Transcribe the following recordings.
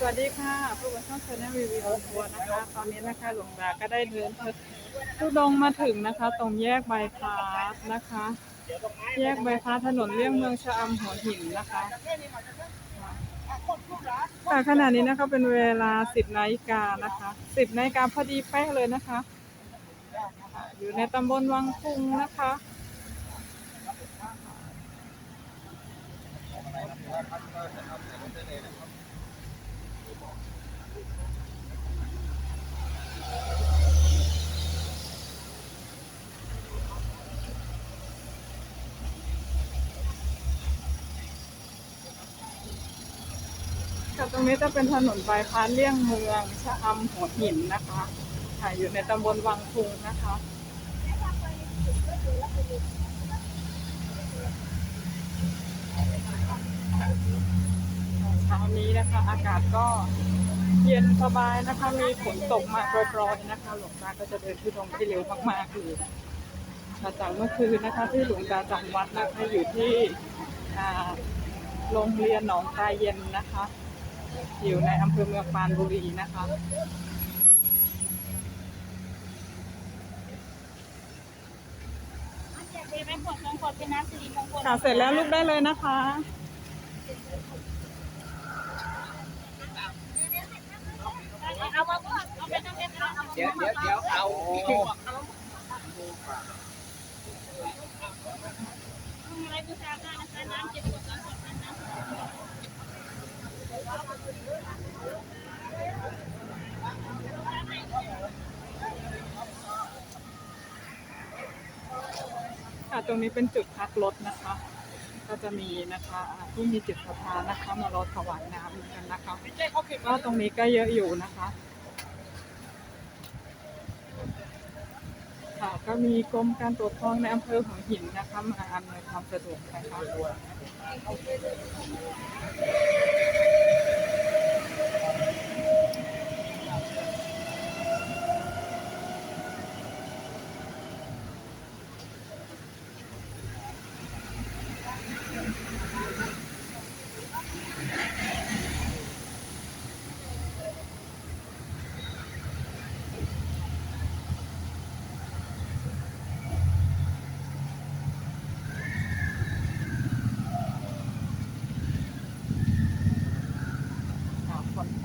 สวัสดีค่ะพวกเราช่องชาแนลรีวิวทัวร์นะคะ ตอนนี้นะคะหลวงตาก็ได้เดินทุดงมาถึงนะคะ ตรงแยกบายพาสนะคะ แยกบายพาสถนนเลี่ยงเมืองชะอำหัวหินนะคะค่ะขณะนี้นะคะเป็นเวลา 10นาฬิกานะคะ10นาฬิกาพอดีเป๊ะเลยนะคะอ่าอยู่ในตำบลวังคุงนะคะ ตรงนี้จะเป็นถนนบายพาสเลี่ยงเมืองชะอำหัวหินนะคะค่ะอยู่ในตำบลวังคุงนะคะเช้านี้นะคะอากาศก็เย็นสบายนะคะ มีฝนตกมาโปรยๆนะคะหลวงตาก็จะเดินที่ตรงที่เร็วมากๆเลยค่ะจากเมื่อคืนนะคะ ที่หลวงตาจำวัดนะคะอยู่ที่โรงเรียนหนองตาเย็นนะคะ อยู่ในอำเภอเมืองปรานบุรีนะคะมีไหมขวดมงคลเป็นน้ำสิริมงคลค่ะเสร็จแล้วลูกได้เลยนะคะ เอามาก่อนเอาไปต้องเก็บเอาเดี๋ยวเดี๋ยวเดี๋ยวเอา อะไรบูชาได้นะคะน้ำเจ็บปวดน้ำสดน้ำ ค่ะ ตรงนี้เป็นจุดพักรถนะคะ ก็จะมีนะคะผู้มีจิตศรัทธานะคะมารอถวายน้ำกันนะคะก็ตรงนี้ก็เยอะอยู่นะคะค่ะก็มีกรมการปกครองในอำเภอหัวหินนะคะมาอำนวยความสะดวกนะคะ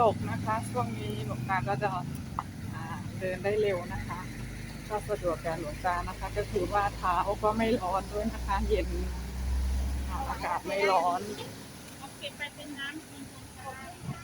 ตกนะคะ ช่วงนี้หลวงตาก็จะเดินได้เร็วนะคะ ก็สะดวกแก่หลวงตานะคะ ก็คือว่าเท้าก็ไม่ร้อนด้วยนะคะ เย็นอากาศไม่ร้อนเอาเก็บไปเป็นน้ำมงคลค่ะ